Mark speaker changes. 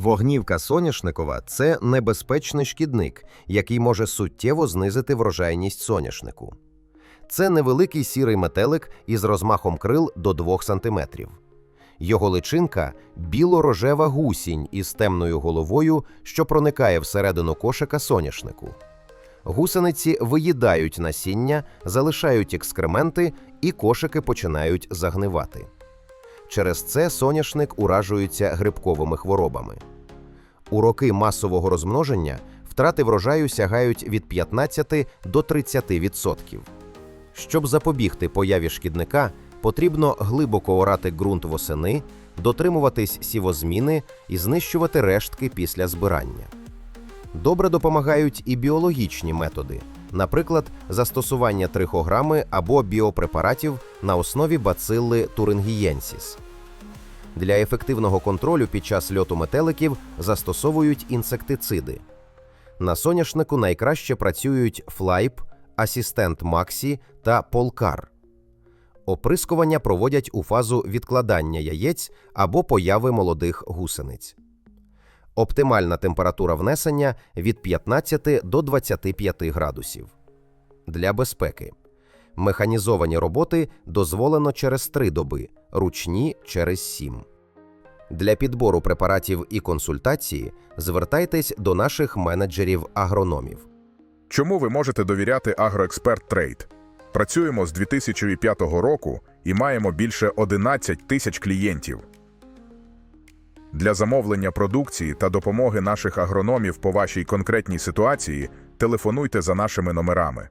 Speaker 1: Вогнівка соняшникова це небезпечний шкідник, який може суттєво знизити врожайність соняшнику. Це невеликий сірий метелик із розмахом крил до 2 см. Його личинка біло-рожева гусінь із темною головою, що проникає всередину кошика соняшнику. Гусениці виїдають насіння, залишають екскременти, і кошики починають загнивати. Через це соняшник уражується грибковими хворобами. У роки масового розмноження втрати врожаю сягають від 15 до 30%. Щоб запобігти появі шкідника, потрібно глибоко орати ґрунт восени, дотримуватись сівозміни і знищувати рештки після збирання. Добре допомагають і біологічні методи, наприклад, застосування трихограми або біопрепаратів на основі бацилли турингієнсіс. Для ефективного контролю під час льоту метеликів застосовують інсектициди. На соняшнику найкраще працюють флайп, асістент Максі та полкар. Оприскування проводять у фазу відкладання яєць або появи молодих гусениць. Оптимальна температура внесення від 15 до 25 градусів. Для безпеки. Механізовані роботи дозволено через 3 доби, ручні через 7. Для підбору препаратів і консультації звертайтесь до наших менеджерів-агрономів.
Speaker 2: Чому ви можете довіряти Агроексперт Трейд? Працюємо з 2005 року і маємо більше 11 тисяч клієнтів. Для замовлення продукції та допомоги наших агрономів по вашій конкретній ситуації телефонуйте за нашими номерами.